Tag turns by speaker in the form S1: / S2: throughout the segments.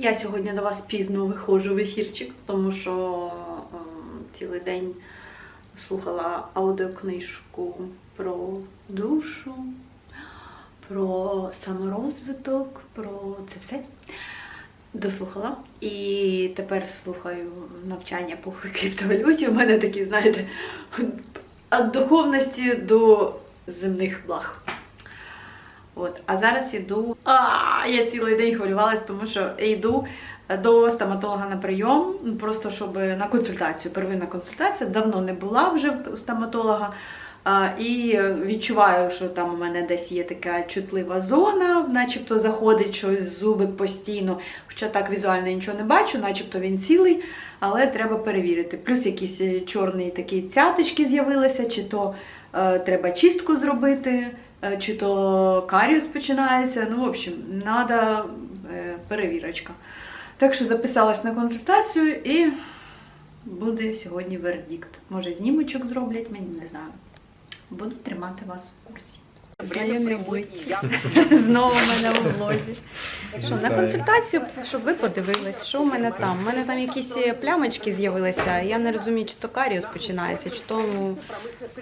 S1: Я сьогодні до вас пізно виходжу в ефірчик, тому що е, цілий день слухала аудіокнижку про душу, про саморозвиток, про це все. Дослухала. І тепер слухаю навчання по криптовалюті. У мене такі, знаєте, від духовності до земних благ. От, а зараз іду. А, я цілий день хвилювалась, тому що йду до стоматолога на прийом, ну, просто щоб на консультацію. Первинна консультація давно не була вже у стоматолога. І відчуваю, що там у мене десь є така чутлива зона, начебто заходить щось зубик постійно. Хоча так візуально нічого не бачу, начебто він цілий, але треба перевірити. Плюс якісь е, чорні такі цяточки з'явилися, чи то е, треба чистку зробити, е, чи то каріус починається. Ну, в общем, треба е, перевірочка. Так що записалась на консультацію і буде сьогодні вердикт. Може, знімочок зроблять, мені не знаю. Буду тримати вас в курсі. Знайомі обличчя. Знову в мене в блозі. Що, на консультацію, щоб ви подивились, що в мене там. У мене там якісь плямочки з'явилися. Я не розумію, чи то каріус починається, чи то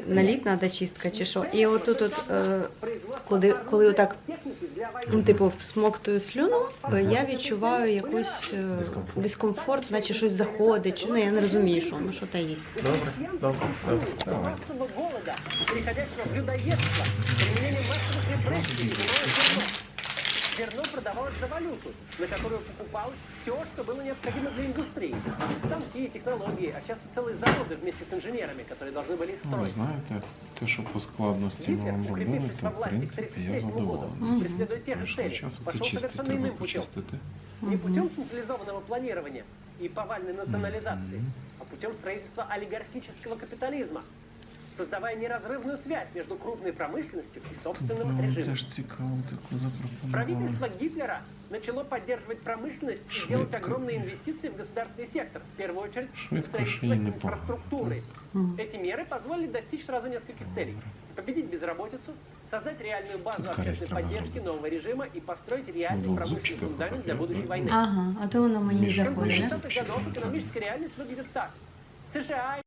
S1: налітна чистка, чи що. І отут, от, е, коли, коли отак, ну, типу, всмоктую слюну, е, я відчуваю якийсь е,
S2: Дискомфорт.
S1: дискомфорт, наче щось заходить. Чи, ну, я не розумію, що, ну, що та є.
S2: Добре, добре, добре. Давай.
S3: голода, переходящего в людоедство, применение массовых репрессий, становилось зерно. Зерно продавалось за валюту, на которую покупалось все, что было необходимо для индустрии. Станки, технологии, а сейчас и целые заводы вместе с инженерами, которые должны были их
S2: Ну, ви
S3: строить.
S2: знаєте, те, що по складності ми
S3: Гитлер,
S2: вам робили,
S3: укрепившись
S2: то
S3: во
S2: в
S3: власти к
S2: принципі я
S3: 1933 году,
S2: задоволений.
S3: преследуя те же
S2: Прийшло
S3: цели,
S2: час оце
S3: пошел
S2: чистити,
S3: совершенно
S2: треба
S3: иным путем.
S2: почистити.
S3: Не путем централизованного планирования и повальной национализации,
S2: Мгм.
S3: а путем строительства олигархического капитализма, создавая неразрывную связь между крупной промышленностью и собственным
S2: Ну,
S3: режимом.
S2: це ж цікаво таку запропонували.
S3: Правительство Гитлера начало поддерживать промышленность и делать
S2: Швидко.
S3: огромные инвестиции в государственный сектор, в первую очередь в
S2: Швидко
S3: строительство
S2: ще й непогано.
S3: инфраструктуры.
S1: Мгм.
S3: Эти меры позволили достичь сразу нескольких целей. Победить безработицу, создать реальную базу
S2: Тут
S3: общественной
S2: кариес треба
S3: поддержки
S2: зробити.
S3: нового режима и построить реальный
S2: Двух
S3: промышленный
S2: зубчиков
S3: фундамент для
S2: пока
S3: будущей
S2: нет,
S3: войны.
S1: Ага, а то воно мені
S2: Між
S3: В конце
S1: заходить.
S3: 60-х годов экономическая реальность выглядит так. США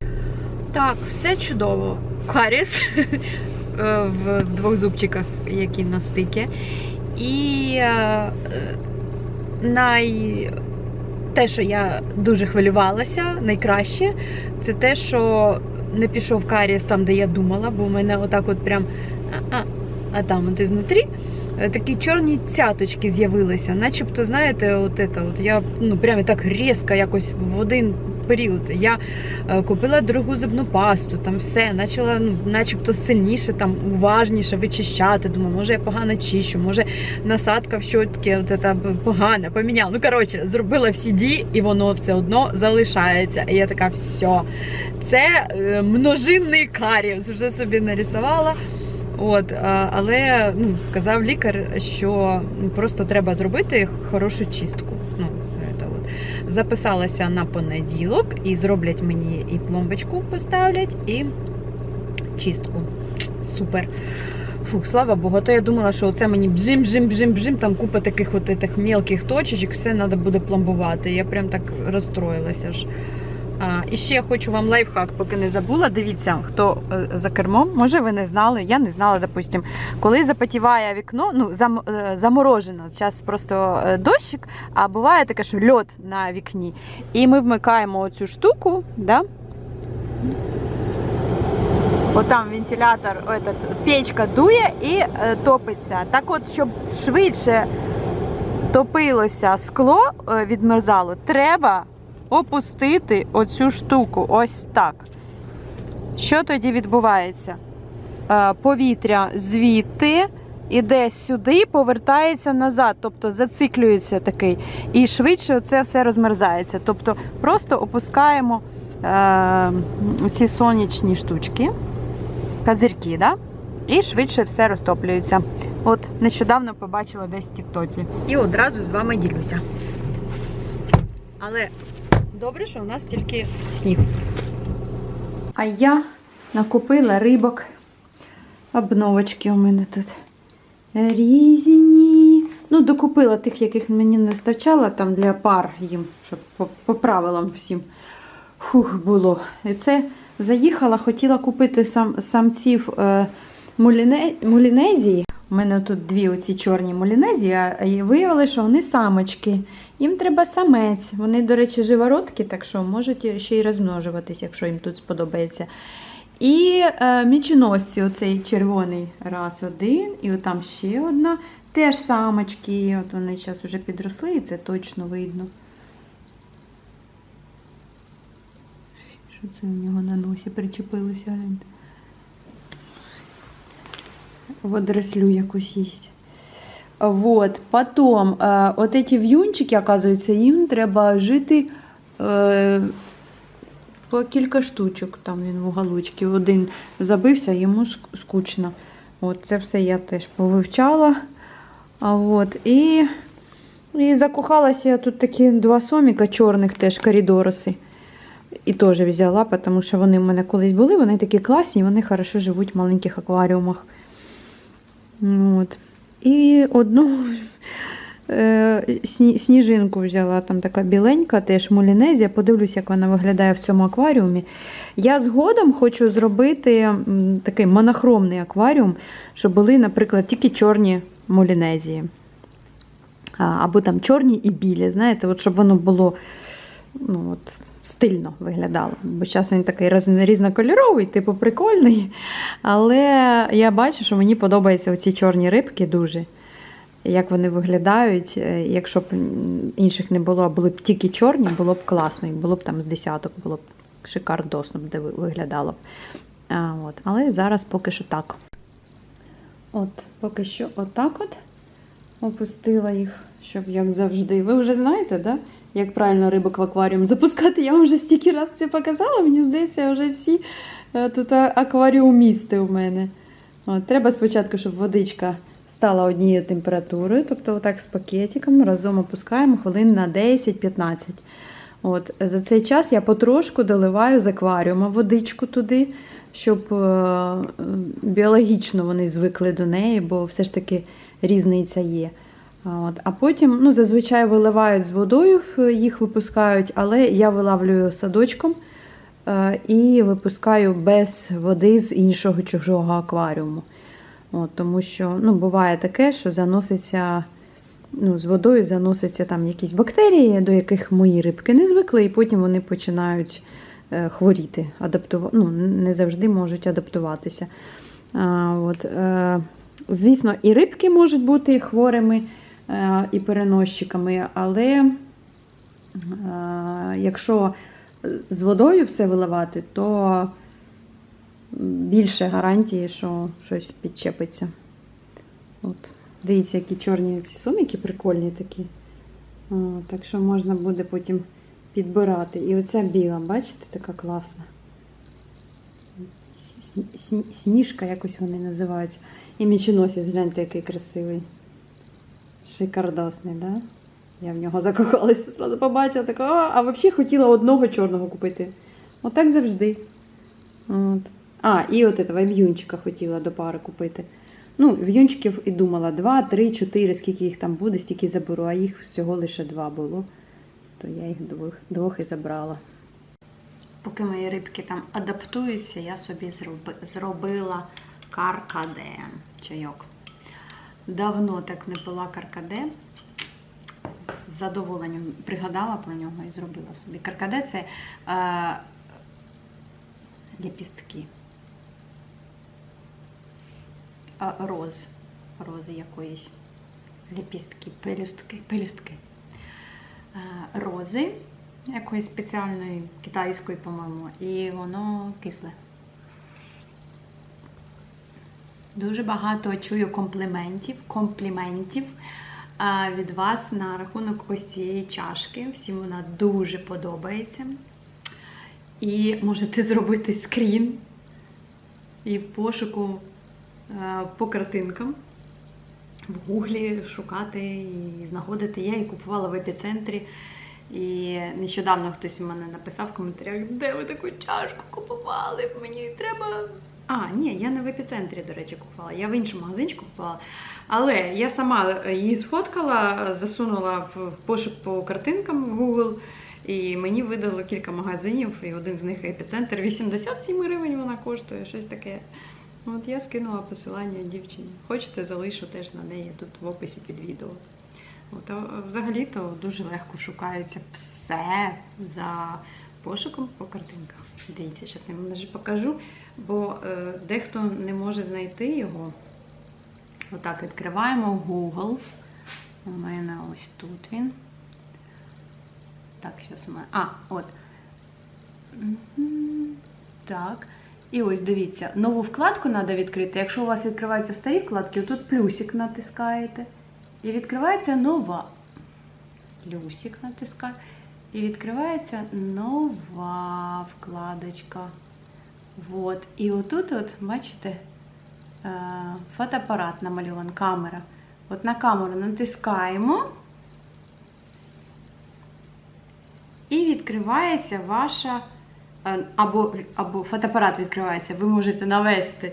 S1: Так, все чудово. Каріс е, в двох зубчиках, які на стикі. І е, най... те, що я дуже хвилювалася, найкраще, це те, що не пішов каріс там, де я думала, бо в мене отак от прям. А, а там от ізнутрі е, такі чорні цяточки з'явилися. Начебто, знаєте, от це, от я ну прямо так різко якось в один період. Я е, купила дорогу зубну пасту, там все, почала ну, начебто сильніше, там уважніше вичищати. Думаю, може я погано чищу, може насадка в щотки погана, поміняла. Ну коротше, зробила всі дії, і воно все одно залишається. І я така, все, це е, множинний каріус, вже собі нарисувала. От, але ну, сказав лікар, що просто треба зробити хорошу чистку. Записалася на понеділок і зроблять мені і пломбочку поставлять, і чистку. Супер. Фух, слава Богу, то я думала, що це мені бжим, бжим, бжим, бжим, там купа таких от мелких точечок, все треба буде пломбувати. Я прям так розстроїлася ж. І ще я хочу вам лайфхак, поки не забула. Дивіться, хто е, за кермом. Може, ви не знали. Я не знала, допустим, коли запотіває вікно, ну зам, е, заморожено. Зараз просто е, дощик, а буває таке, що льод на вікні. І ми вмикаємо оцю штуку, да? Отам вентилятор, этот, печка дує і топиться. Так от, щоб швидше топилося скло, відмерзало, треба опустити оцю штуку. Ось так. Що тоді відбувається? Е, Повітря звідти іде сюди, повертається назад, тобто зациклюється такий. І швидше це все розмерзається. Тобто просто опускаємо е, ці сонячні штучки, козирки, да? і швидше все розтоплюється. От нещодавно побачила десь в Тіктоці. І одразу з вами ділюся. Але добре, що у нас тільки сніг. А я накупила рибок. Обновочки у мене тут. Різні. Ну, докупила тих, яких мені не вистачало, там для пар їм, щоб по, по правилам всім фух було. І це заїхала, хотіла купити сам, самців е, муліне, мулінезії. У мене тут дві оці чорні мулінезії, а і виявилося, що вони самочки. Їм треба самець. Вони, до речі, живородки, так що можуть ще й розмножуватись, якщо їм тут сподобається. І е, мічоносці, оцей червоний раз один, і там ще одна. Теж самочки. От вони зараз вже підросли, і це точно видно. Що це у нього на носі причепилося? гляньте. Водорослю якусь їсть. Вот. Потом, э, вот эти в'юнчики, оказується, їм треба жити е, по кілька штучок. Там він в уголочці. Один забився, йому скучно. От це все я теж повивчала. А от, і, і закохалася я тут такі два соміка чорних теж коридороси. І теж взяла, тому що вони в мене колись були, вони такі класні, вони хорошо живуть в маленьких акваріумах. Ну, От. І одну е, сніжинку взяла, там така біленька, теж мулінезія. Подивлюсь, як вона виглядає в цьому акваріумі. Я згодом хочу зробити такий монохромний акваріум, щоб були, наприклад, тільки чорні мулінезії. Або там чорні і білі, знаєте, от щоб воно було ну, от, стильно виглядало. Бо зараз він такий різнокольоровий, типу прикольний. Але я бачу, що мені подобаються оці чорні рибки дуже. Як вони виглядають. Е, Якщо б інших не було, а були б тільки чорні, було б класно. І було б там з десяток, було б шикардосно де виглядало б. А, от. Але зараз поки що так. От, поки що отак от опустила їх, щоб як завжди. Ви вже знаєте, да? Як правильно рибок в акваріум запускати? Я вам вже стільки раз це показала. Мені здається, вже всі е, тут акваріумісти у мене. От, треба спочатку, щоб водичка стала однією температурою, тобто отак з пакетиком разом опускаємо хвилин на 10-15. От, за цей час я потрошку доливаю з акваріума водичку туди, щоб е, біологічно вони звикли до неї, бо все ж таки різниця є. От. А потім ну, зазвичай виливають з водою, їх випускають, але я вилавлюю садочком е, і випускаю без води з іншого чужого акваріуму. От, тому що ну, буває таке, що заноситься ну, з водою заносяться там якісь бактерії, до яких мої рибки не звикли, і потім вони починають е, хворіти, адаптува... ну, не завжди можуть адаптуватися. А, от, е, звісно, і рибки можуть бути хворими і переносчиками, але е, якщо з водою все виливати, то більше гарантії, що щось підчепиться. От. Дивіться, які чорні ці суміки прикольні такі. О, так що можна буде потім підбирати. І оця біла, бачите, така класна. Сні- сні- Сніжка, якось вони називаються. І мічоносець, гляньте, який красивий. Шикардосний, да? Я в нього закохалася, зразу побачила така, а, а взагалі хотіла одного чорного купити. Отак завжди. От. А, і от этого в'юнчика хотіла до пари купити. Ну, в'юнчиків і думала 2, 3, 4, скільки їх там буде, стільки заберу, а їх всього лише два було. То я їх двох, двох і забрала. Поки мої рибки там адаптуються, я собі зроби, зробила каркаде чайок. Давно так не пила каркаде. З задоволенням пригадала про нього і зробила собі. Каркаде це е, ліпістки. Роз, рози якоїсь, ліпістки, пелюстки, пелюстки. Е, Рози якоїсь спеціальної китайської, по-моєму, і воно кисле. Дуже багато чую компліментів, компліментів від вас на рахунок ось цієї чашки. Всім вона дуже подобається. І можете зробити скрін і в пошуку по картинкам в гуглі шукати і знаходити. Я її купувала в епіцентрі. І нещодавно хтось у мене написав в коментарях, де ви таку чашку купували? Мені треба А, ні, я не в епіцентрі, до речі, купувала. Я в іншому магазинчику купувала. Але я сама її сфоткала, засунула в пошук по картинкам в Google, і мені видало кілька магазинів, і один з них епіцентр. 87 гривень вона коштує, щось таке. От я скинула посилання дівчині. Хочете, залишу теж на неї тут в описі під відео. От, взагалі-то дуже легко шукається все за пошуком по картинках. Дивіться, зараз я вам навіть покажу, бо е, дехто не може знайти його. Отак відкриваємо Google. У мене ось тут він. Так, зараз у мене. А, от. Так. І ось дивіться, нову вкладку треба відкрити. Якщо у вас відкриваються старі вкладки, тут плюсик натискаєте. І відкривається нова. Плюсик натискаю. І відкривається нова вкладочка. Вот. І отут, от, бачите, е, фотоапарат намальований, камера. От на камеру натискаємо. І відкривається ваша, е, або, або фотоапарат відкривається. Ви можете навести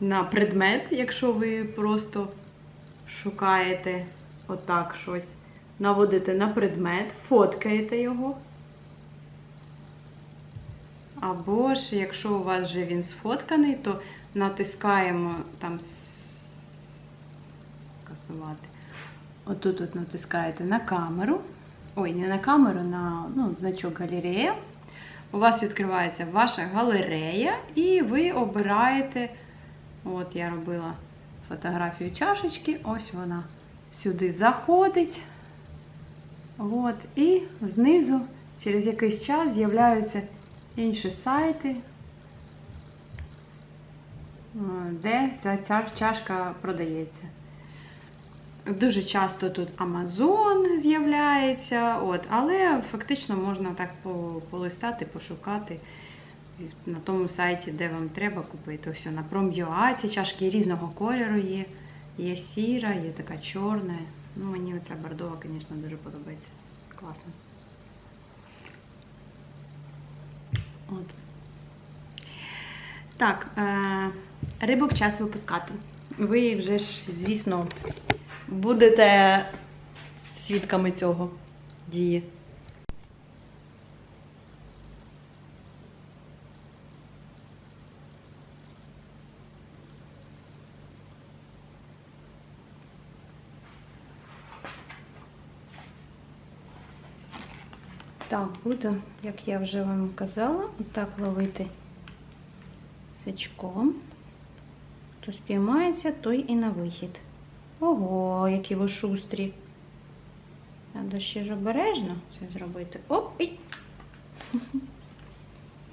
S1: на предмет, якщо ви просто шукаєте отак щось. Наводите на предмет, фоткаєте його. Або ж, якщо у вас вже він сфотканий, то натискаємо там скасувати. Отут от натискаєте на камеру. Ой, не на камеру, на ну, значок галерея. У вас відкривається ваша галерея, і ви обираєте. От я робила фотографію чашечки, ось вона сюди заходить. От, і знизу через якийсь час з'являються інші сайти, е, де ця ця чашка продається. Дуже часто тут Amazon з'являється, от, але фактично можна так по- полистати, пошукати на тому сайті, де вам треба купити. Ось на Prom.ua ці чашки різного кольору є. Є сіра, є така чорна. Ну, мені оця бордова, звісно, дуже подобається. Класно. От. Так, е- рибок час випускати. Ви вже ж, звісно, будете свідками цього дії. Так, буду, як я вже вам казала, отак ловити сачком. Хто спіймається, той і на вихід. Ого, які ви шустрі. Треба ще ж обережно це зробити. Оп! І.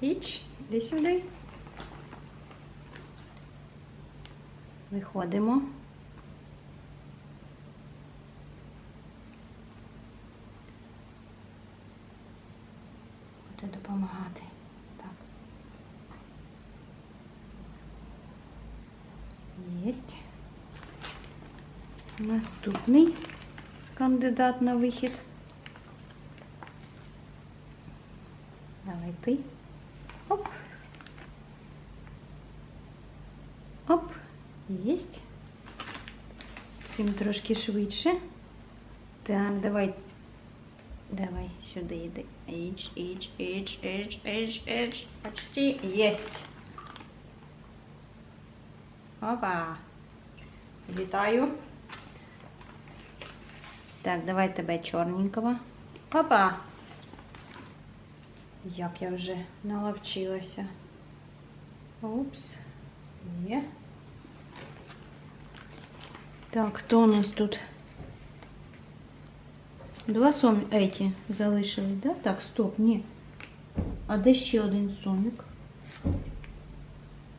S1: Іч, іди сюди. Виходимо. Буде допомагати. Так. Єсть. Наступний кандидат на вихід. Давай ти. Оп. Оп. Єсть. Цим трошки швидше. Так, давай. Сюди йди. Іч, іч, іч, іч, іч, іч. Почти єсть. Опа. Вітаю. Так, давай тебе чорненького. Опа. Як я вже наловчилася. Упс. Є. Так, хто у нас тут? Два сом эти залишили, да? Так, стоп, ні. А де ще один сомик?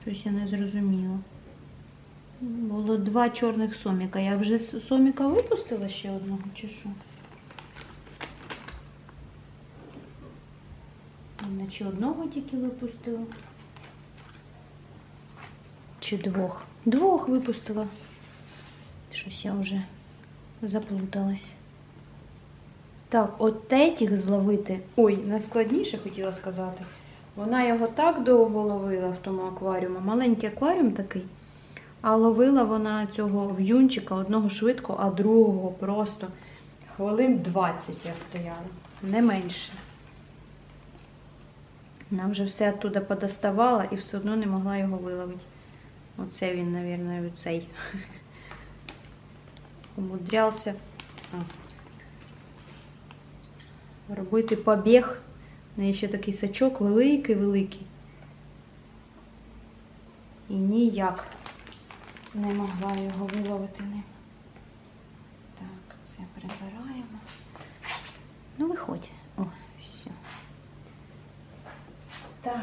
S1: Щось я не зрозуміла. Було два чорних соміка. Я вже соміка випустила ще одного, чи що? Наче одного тільки випустила. Чи двох? Двох випустила. Щось я вже заплуталась. Так, от этих зловити. Ой, найскладніше хотіла сказати. Вона його так довго ловила в тому акваріумі. Маленький акваріум такий. А ловила вона цього в'юнчика одного швидко, а другого просто хвилин 20 я стояла. Не менше. Вона вже все оттуда подоставала і все одно не могла його виловити. Оце він, мабуть, цей. Умудрявся робити побіг. У неї ще такий сачок великий-великий. І ніяк не могла його виловити ним. Так, це прибираємо. Ну, виходь. О, все. Так.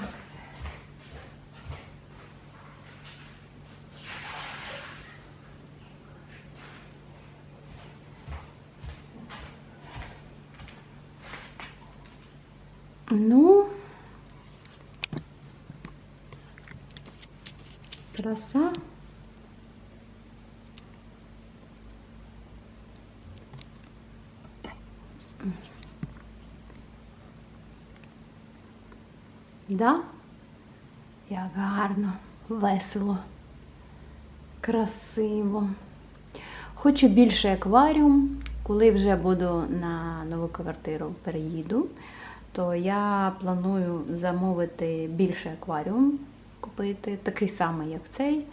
S1: Ну, краса. Да? Як гарно, весело, красиво. Хочу більший акваріум. Коли вже буду на нову квартиру переїду, то я планую замовити більший акваріум, купити, такий самий, як цей,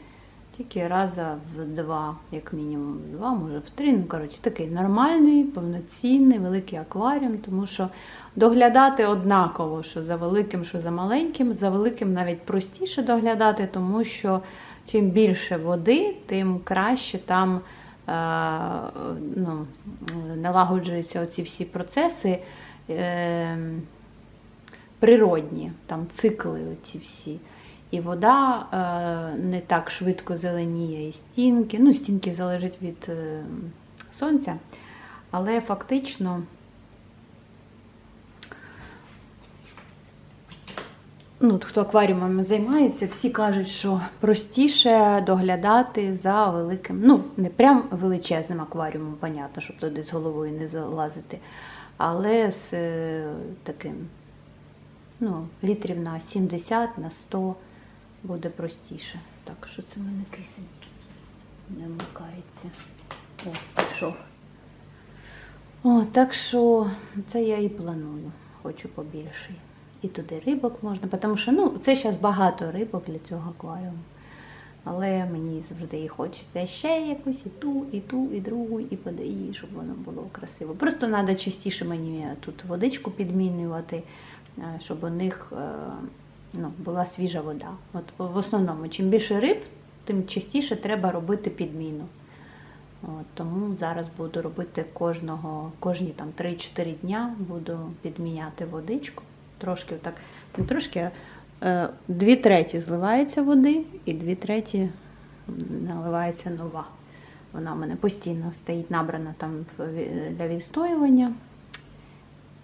S1: тільки раза в два, як мінімум, два, може в три. Ну, коротше, такий нормальний, повноцінний, великий акваріум, тому що доглядати однаково, що за великим, що за маленьким. За великим навіть простіше доглядати, тому що чим більше води, тим краще там е, ну, налагоджуються оці всі процеси. Е, природні, там цикли оці всі. І вода е, не так швидко зеленіє, і стінки. Ну, стінки залежать від е, сонця, але фактично ну, хто акваріумами займається, всі кажуть, що простіше доглядати за великим, ну, не прям величезним акваріумом, понятно, щоб туди з головою не залазити, але з е, таким ну, літрів на 70, на 100 буде простіше. Так, що це в мене кисень не вмикається. О, пішов. О, так що це я і планую. Хочу побільший. І туди рибок можна, тому що ну, це зараз багато рибок для цього акваріуму. Але мені завжди і хочеться ще якусь і ту, і ту, і другу, і подаї, щоб воно було красиво. Просто треба частіше мені тут водичку підмінювати, е, щоб у них е, ну, була свіжа вода. От в основному, чим більше риб, тим частіше треба робити підміну. От, тому зараз буду робити кожного, кожні там 3-4 дня буду підміняти водичку. Трошки так, не трошки, а дві треті зливається води і дві треті наливається нова. Вона в мене постійно стоїть набрана там для відстоювання.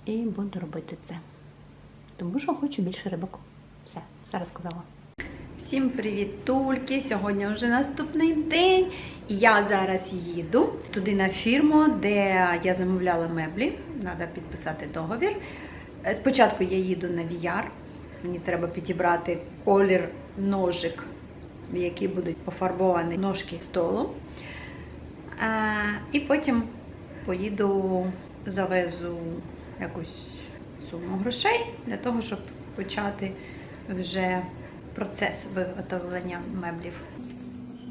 S1: І буду робити це. Тому що хочу більше рибок. Все, все розказала. Всім привіт, тульки! Сьогодні вже наступний день. Я зараз їду туди на фірму, де я замовляла меблі. Треба підписати договір. Е, Спочатку я їду на VR. Мені треба підібрати колір ножик, в які будуть пофарбовані ножки столу. А, і потім поїду, завезу якусь суму грошей для того, щоб почати вже процес виготовлення меблів.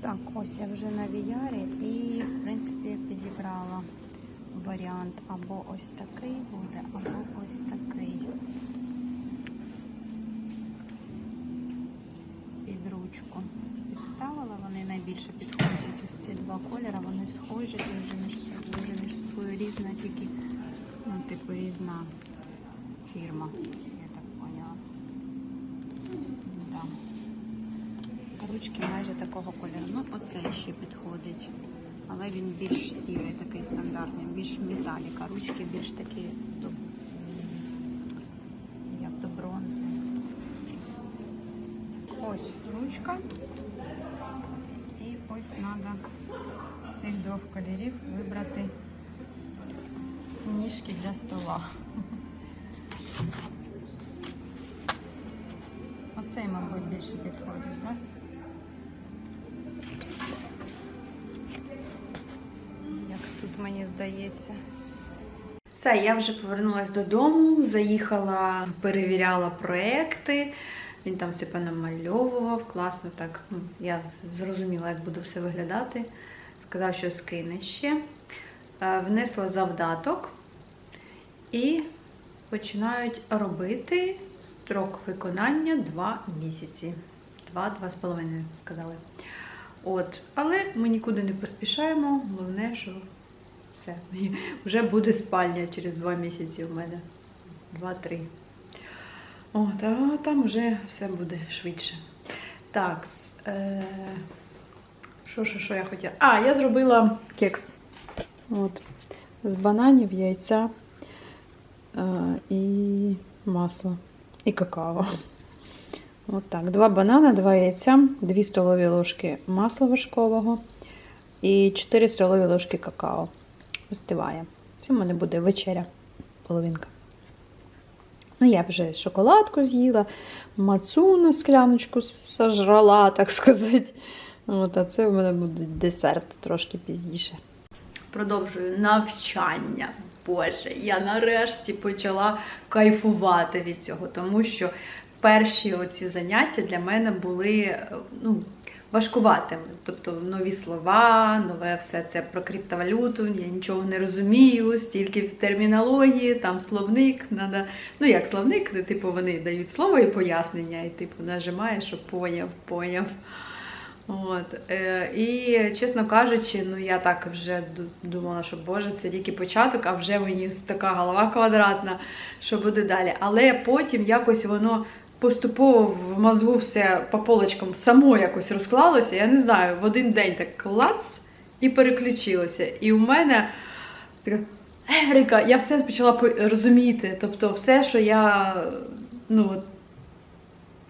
S1: Так, ось я вже на VR і, в принципі, підібрала варіант або ось такий буде, або ось такий. Під ручку підставила, вони найбільше підходять. Ось ці два кольори, вони схожі собою, дуже між собою різна, тільки, ну, типу, різна фірма, я так поняла. Да. Ручки майже такого кольору. Ну, оце ще підходить. Але він більш сірий, такий стандартний, більш металіка. Ручки більш такі як до бронзи. Ось ручка. І ось треба з цих двох кольорів вибрати ніжки для стола.
S4: Оцей, мабуть, більше підходить, так? Здається.
S1: Все, я вже повернулася додому, заїхала, перевіряла проекти. Він там все понамальовував, класно так. ну, Я зрозуміла, як буде все виглядати. Сказав, що скине ще. Е, Внесла завдаток і починають робити строк виконання 2 місяці. 2-2,5 сказали. От, але ми нікуди не поспішаємо. Головне, що все. Вже буде спальня через два місяці у мене. Два-три. От, а там вже все буде швидше. Так. Е... Що, що, що я хотіла? А, я зробила кекс. От. З бананів, яйця е, і масла. І какао. От так. Два банана, два яйця, 2 столові ложки масла вершкового і 4 столові ложки какао остиває. Це в мене буде вечеря, половинка. Ну, я вже шоколадку з'їла, мацу на скляночку сожрала, так сказати. От, а це в мене буде десерт трошки пізніше. Продовжую навчання. Боже, я нарешті почала кайфувати від цього, тому що перші оці заняття для мене були ну, важкуватими. Тобто нові слова, нове все це про криптовалюту, я нічого не розумію, стільки в термінології, там словник, надо, ну як словник, типу вони дають слово і пояснення, і типу нажимаєш, що поняв, поняв. От, е, і чесно кажучи, ну я так вже думала, що Боже, це тільки початок, а вже мені така голова квадратна, що буде далі. Але потім якось воно поступово в мозгу все по полочкам само якось розклалося. Я не знаю, в один день так клац і переключилося. І у мене така Еврика, я все почала розуміти. Тобто, все, що я ну,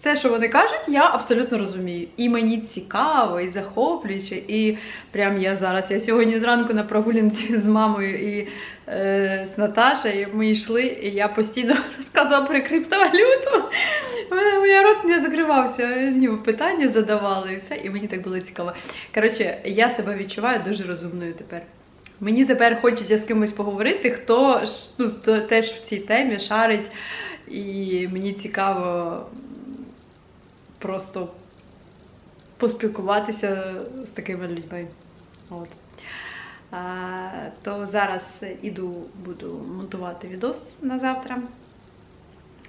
S1: все, що вони кажуть, я абсолютно розумію. І мені цікаво, і захоплююче. І прям я зараз, я сьогодні зранку на прогулянці з мамою і е, з Наташею ми йшли, і я постійно розказувала про криптовалюту. Моя рот не закривався. Мені питання задавали і все, і мені так було цікаво. Коротше, я себе відчуваю дуже розумною тепер. Мені тепер хочеться з кимось поговорити, хто ну, теж в цій темі шарить, і мені цікаво просто поспілкуватися з такими людьми. От. А, то зараз іду, буду монтувати відос на завтра.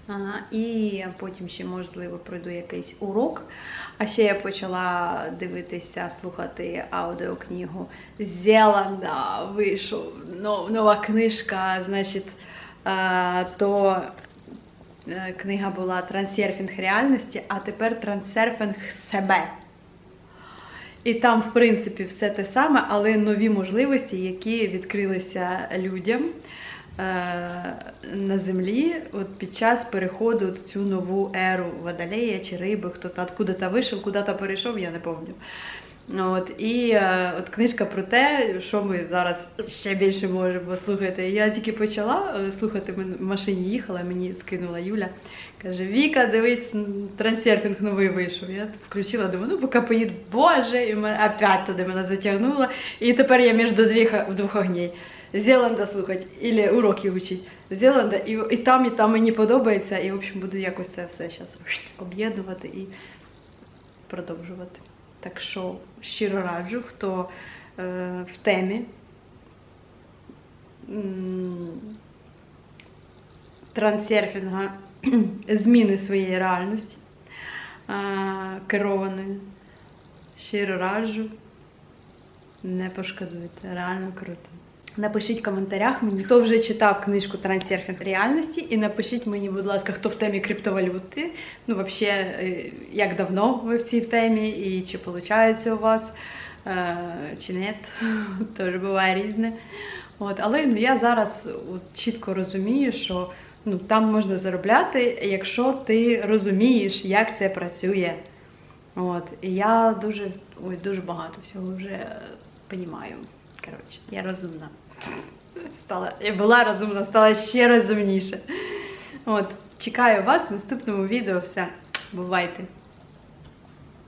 S1: А, і потім ще, можливо, пройду якийсь урок. А ще я почала дивитися, слухати аудіокнигу Зеланда. Вийшов нова книжка, значить, то книга була Трансерфінг реальності, а тепер трансерфінг себе. І там, в принципі, все те саме, але нові можливості, які відкрилися людям е, на землі от під час переходу в цю нову еру водолея чи риби, хто та откуда-то вийшов, куди-то перейшов, я не пам'ятаю. От, і е, от книжка про те, що ми зараз ще більше можемо слухати. Я тільки почала е, слухати, в машині їхала, мені скинула Юля. Каже: Віка, дивись, трансерфінг новий вийшов. Я включила, думаю, ну поки поїду, боже, і мене опять туди мене затягнуло. І тепер я між двох, двох огней. Зеланда слухати, і уроки вчить. Зеланда, і, і там, і там мені подобається. І, в общем, буду якось це все зараз об'єднувати і продовжувати. Так що щиро раджу, хто е, в темі трансерфінга, зміни своєї реальності е, керованої. Щиро раджу. Не пошкодуйте, реально круто. Напишіть в коментарях мені, хто вже читав книжку Трансерфінг реальності, і напишіть мені, будь ласка, хто в темі криптовалюти. Ну, взагалі, як давно ви в цій темі, і чи виходить у вас, е, чи ні. Теж буває різне. От, але ну, я зараз от, чітко розумію, що ну, там можна заробляти, якщо ти розумієш, як це працює. От, і я дуже, ой, дуже багато всього вже розумію. Коротше, я розумна. Стала, я була розумна, стала ще розумніше. От, чекаю вас в наступному відео. Все. Бувайте!